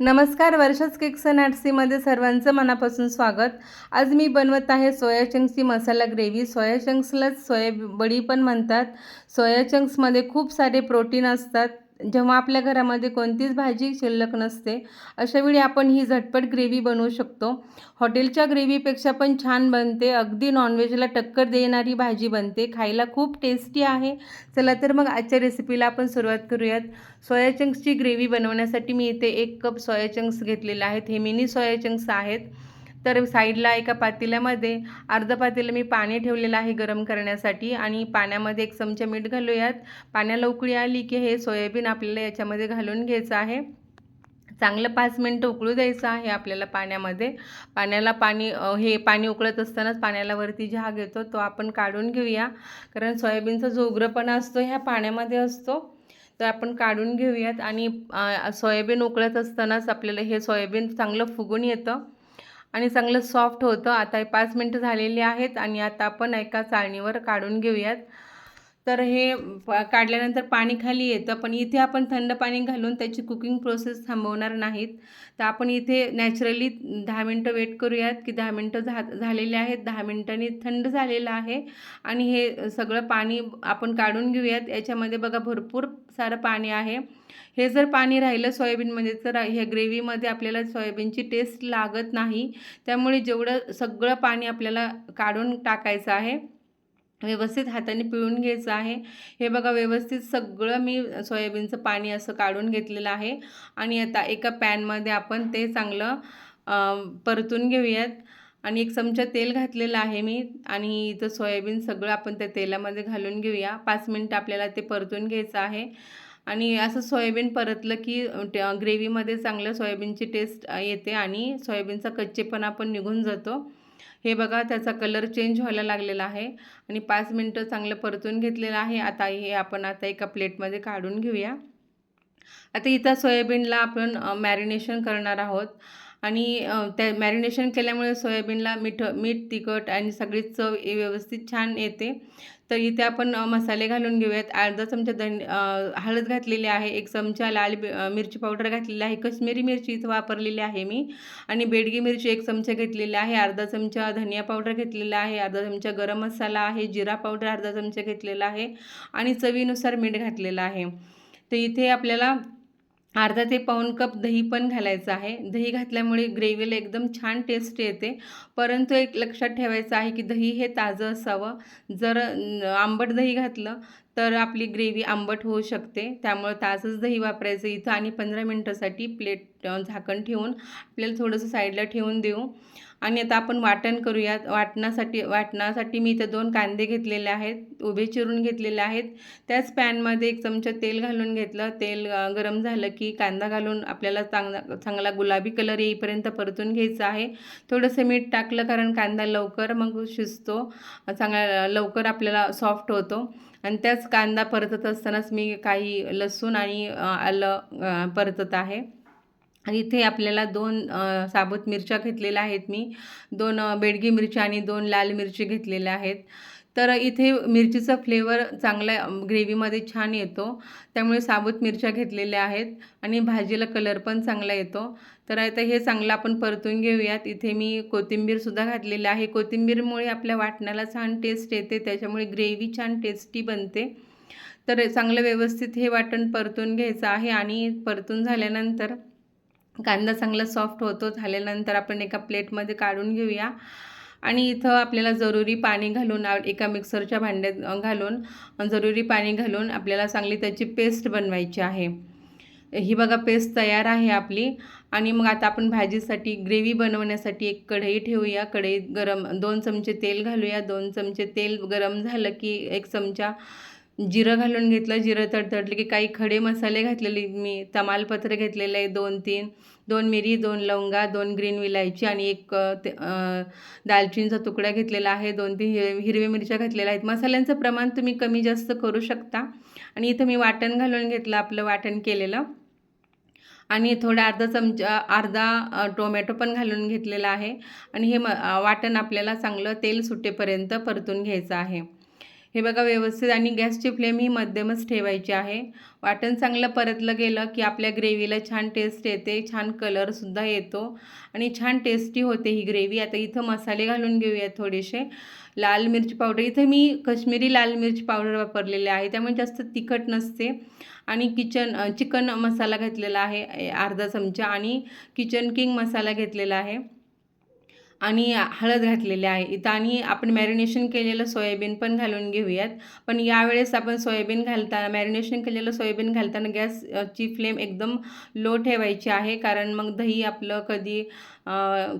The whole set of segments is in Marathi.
नमस्कार वर्षाच केक्स अँड आर्ट्सीमध्ये सर्वांचं मनापासून स्वागत. आज मी बनवत आहे सोया चंक्सची मसाला ग्रेव्ही. सोया चंक्सलाच सोया बडी पण म्हणतात. सोया चंक्समध्ये खूप सारे प्रोटीन असतात. जेव्हा आपल्या घरामध्ये कोणतीच भाजी शिल्लक नसते अशावेळी आपण ही झटपट ग्रेव्ही बनवू शकतो. हॉटेलच्या ग्रेव्हीपेक्षा पण छान बनते. अगदी नॉनव्हेजला टक्कर देणारी भाजी बनते. खायला खूप टेस्टी आहे. चला तर मग आजच्या रेसिपीला आपण सुरुवात करूयात. सोया चंक्सची ग्रेव्ही बनवण्यासाठी मी इथे एक कप सोया चंक्स घेतलेले आहेत. हे मिनी सोया चंक्स आहेत. तर साईडला एका पातेल्यामध्ये अर्धा पातेलं मी पाणी ठेवलेलं आहे गरम करण्यासाठी आणि पाण्यामध्ये एक चमचा मीठ घालूयात. पाण्याला उकळी आली की हे सोयाबीन आपल्याला याच्यामध्ये घालून घ्यायचं आहे. चांगलं पाच मिनटं उकळू द्यायचं आहे आपल्याला पाण्यामध्ये. पाण्याला पाणी हे पाणी उकळत असतानाच पाण्याला वरती झाग येतो तो आपण काढून घेऊया. कारण सोयाबीनचा जो उग्रपणा असतो ह्या पाण्यामध्ये असतो. तर आपण काढून घेऊयात आणि सोयाबीन उकळत असतानाच आपल्याला हे सोयाबीन चांगलं फुगून येतं. आणि चांगलं सॉफ्ट होतं. आता हे पाच मिनटं झालेली आहेत आणि आता आपण एका चाळणीवर काढून घेऊयात. तर हे काढल्यानंतर पाणी खाली येतं पण इथे आपण थंड पाणी घालून त्याची कुकिंग प्रोसेस थांबवणार नाहीत. तर आपण इथे नॅचरली दहा मिनटं वेट करूयात की दहा मिनटं झा झालेले आहेत दहा मिनटांनी थंड झालेलं आहे. आणि हे सगळं पाणी आपण काढून घेऊयात. याच्यामध्ये बघा भरपूर सारं पाणी आहे. हे जर पाणी राहिलं सोयाबीनमध्ये तर ह्या ग्रेव्हीमध्ये आपल्याला सोयाबीनची टेस्ट लागत नाही. त्यामुळे जेवढं सगळं पाणी आपल्याला काढून टाकायचं आहे व्यवस्थित हाताने पिळून घ्यायचं आहे. हे बघा व्यवस्थित सगळं मी सोयाबीनचं पाणी असं काढून घेतलेलं आहे. आणि आता एका पॅनमध्ये आपण ते चांगलं परतून घेऊयात. आणि एक चमचा तेल घातलेलं आहे मी. आणि इथं सोयाबीन सगळं आपण त्या तेलामध्ये घालून घेऊया. पाच मिनटं आपल्याला ते परतून घ्यायचं आहे. आणि असं सोयाबीन परतलं की ग्रेव्हीमध्ये चांगलं सोयाबीनची टेस्ट येते आणि सोयाबीनचा कच्चेपणा पण निघून जातो. हे बघा त्याचा कलर चेंज व्हायला लागलेला आहे आणि पाच मिनटं चांगलं परतून घेतलेलं आहे. आता हे आपण आता एका प्लेटमध्ये काढून घेऊया. आता इथं सोयाबीनला आपण मॅरिनेशन करणार आहोत. आणि त्या मॅरिनेशन केल्यामुळे सोयाबीनला मीठ मीठ तिखट आणि सगळी चव व्यवस्थित छान येते. तर इथे आपण मसाले घालून घेऊयात. अर्धा चमचा धन हळद घातलेली आहे एक चमचा लाल मिरची पावडर घातलेली आहे कश्मीरी मिरची इथं वापरलेली आहे मी. आणि बेडगी मिरची एक चमचा घेतलेला आहे अर्धा चमचा धनिया पावडर घेतलेला आहे अर्धा चमचा गरम मसाला आहे जिरा पावडर अर्धा चमचा घेतलेला आहे आणि चवीनुसार मीठ घातलेलं आहे. तर इथे आपल्याला अर्धा ते पाऊण कप दही पण घालायचं आहे. दही घातल्यामुळे ग्रेव्हीला एकदम छान टेस्ट येते. परंतु एक लक्षात ठेवायचं आहे की दही हे ताजं असावं. जर आंबट दही घातलं तर आपली ग्रेव्ही आंबट होऊ शकते. त्यामुळे ताजंच दही वापरायचं इथं आणि पंधरा मिनटासाठी प्लेट झाकण ठेवून आपल्याला थोडंसं साईडला ठेवून देऊ. आणि आता आपण वाटण करूयात. वाटणासाठी वाटणासाठी मी इथं दोन कांदे घेतलेले आहेत. उभे चिरून घेतलेले आहेत. त्याच पॅनमध्ये एक चमचा तेल घालून घेतलं. तेल गरम झालं की कांदा घालून आपल्याला चांगला चांगला गुलाबी कलर येईपर्यंत परतून घ्यायचं आहे. थोडंसं मीठ टाकलं कारण कांदा लवकर मग शिजतो. चांगला लवकर आपल्याला सॉफ्ट होतो. आणि त्याच कांदा परतत असतानाच मी काही लसूण आणि आलं परतत आहे. इथे आपल्याला दोन साबुत मिरच्या घेतलेल्या आहेत मी. दोन बेडगी मिरच्या आणि दोन लाल मिरची घेतलेल्या आहेत. तर इथे मिरचीचा फ्लेवर चांगला ग्रेव्हीमध्ये छान येतो. त्यामुळे साबूत मिरच्या घेतलेल्या आहेत आणि भाजीला कलर पण चांगला येतो. तर आता हे चांगलं आपण परतून घेऊयात. इथे मी कोथिंबीरसुद्धा घातलेली आहे. कोथिंबीरमुळे आपल्या वाटण्याला छान टेस्ट येते. त्याच्यामुळे ग्रेव्ही छान टेस्टी बनते. तर चांगलं व्यवस्थित हे वाटण परतून घ्यायचं आहे आणि परतून झाल्यानंतर कांदा चांगला सॉफ्ट होतो झाल्यानंतर आपण एका प्लेटमध्ये काढून घेऊया. आणि इथं आपल्याला जरुरी पाणी घालून एका मिक्सरच्या भांड्यात घालून जरुरी पाणी घालून आपल्याला चांगली त्याची पेस्ट बनवायची आहे. ही बघा पेस्ट तयार आहे आपली. आणि मग आता आपण भाजीसाठी ग्रेव्ही बनवण्यासाठी एक कढई ठेवूया. कढईत गरम दोन चमचे तेल घालूया. दोन चमचे तेल गरम झालं की एक चमचा जिरं घालून घेतलं जिरं तडतडलं की काही खडे मसाले घातलेले. मी तमालपत्र घेतलेलं आहे दोन तीन. दोन मिरी दोन लवंगा दोन ग्रीन विलायची आणि एक ते दालचिनीचा तुकडा घेतलेला आहे. दोन तीन हिर हिरव्या मिरच्या घातलेल्या आहेत. मसाल्यांचं प्रमाण तुम्ही कमी जास्त करू शकता. आणि इथं मी वाटण घालून घेतलं आपलं वाटण केलेलं. आणि थोडा अर्धा चमचा अर्धा टोमॅटो पण घालून घेतलेला आहे. आणि हे म वाटण आपल्याला चांगलं तेल सुटेपर्यंत परतून घ्यायचं आहे. हे बघा व्यवस्थित. आणि गॅसची फ्लेम ही मध्यमच ठेवायची आहे. वाटण चांगलं परतलं गेलं की आपल्या ग्रेव्हीला छान टेस्ट येते. छान कलरसुद्धा येतो. आणि छान टेस्टी होते ही ग्रेव्ही. आता इथं मसाले घालून घेऊयात थोडेसे. लाल मिरची पावडर. इथे मी कश्मीरी लाल मिरची पावडर वापरलेले आहे. त्यामुळे जास्त तिखट नसते. आणि किचन चिकन मसाला घेतलेला आहे अर्धा चमचा. आणि किचन किंग मसाला घेतलेला आहे. आणि हळद घातलेली आहे. इथं आणि आपण मॅरिनेशन केलेलं सोयाबीन पण घालून घेऊयात. पण यावेळेस आपण सोयाबीन घालताना मॅरिनेशन केलेलं सोयाबीन घालताना गॅसची फ्लेम एकदम लो ठेवायची आहे. कारण मग दही आपलं कधी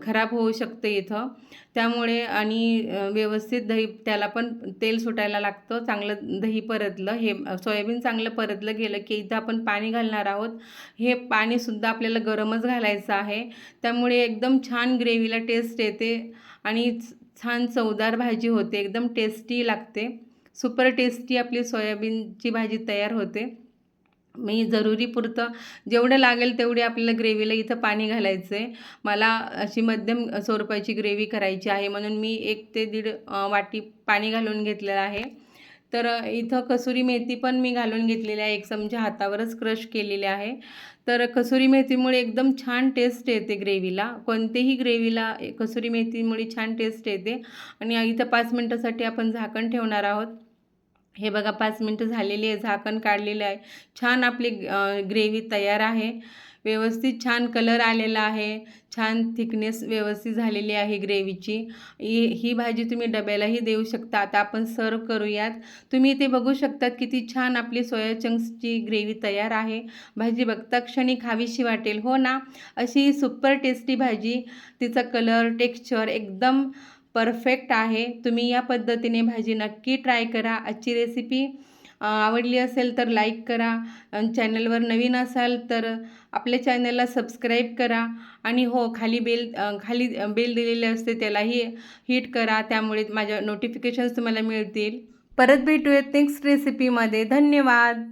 खराब होऊ शकते इथं. त्यामुळे आणि व्यवस्थित दही त्याला पण तेल सुटायला लागतं. चांगलं दही परतलं. हे सोयाबीन चांगलं परतलं गेलं की इथं आपण पाणी घालणार आहोत. हे पाणीसुद्धा आपल्याला गरमच घालायचं आहे. त्यामुळे एकदम छान ग्रेव्हीला टेस्ट येते आणि छान चवदार भाजी होते. एकदम टेस्टी लागते. सुपर टेस्टी आपली सोयाबीनची भाजी तयार होते. मी जरुरी पुरतं जेवढं लागेल तेवढे आपल्याला ग्रेव्हीला इथं पाणी घालायचं आहे मला अशी मध्यम स्वरूपाची ग्रेव्ही करायची आहे म्हणून मी एक ते दीड वाटी पाणी घालून घेतलेलं आहे. तर इथं कसुरी मेथी पण मी घालून घेतलेली आहे. एक चमचा हातावरच क्रश केलेली आहे. तर कसुरी मेथीमुळे एकदम छान टेस्ट येते ग्रेव्हीला. कोणतेही ग्रेव्हीला कसुरी मेथीमुळे छान टेस्ट येते. आणि इथं पाच मिनटासाठी आपण झाकण ठेवणार आहोत. हे बघा पाच मिनटं झालेली आहे झाकण काढलेलं आहे. छान आपली ग्रेव्ही तयार आहे. व्यवस्थित छान कलर आलेला आहे. छान थिकनेस व्यवस्थित झालेली आहे ग्रेव्हीची. ही ही भाजी तुम्ही डब्यालाही देऊ शकता. आता आपण सर्व करूयात. तुम्ही इथे बघू शकतात किती छान आपली सोया चंक्सची ग्रेव्ही तयार आहे. भाजी बघता क्षणी खावीशी वाटेल हो ना? अशी सुपर टेस्टी भाजी. तिचा कलर टेक्स्चर एकदम परफेक्ट आहे. तुम्ही या पद्धतीने भाजी नक्की ट्राय करा. आजची रेसिपी आवडली असेल तर लाईक करा. चॅनलवर नवीन असाल तर आपल्या चॅनलला सबस्क्राईब करा. आणि हो खाली बेल खाली बेल दिलेले असते त्यालाही हिट करा. त्यामुळे माझ्या नोटिफिकेशन्स तुम्हाला मिळतील. परत भेटूयात नेक्स्ट रेसिपीमध्ये धन्यवाद!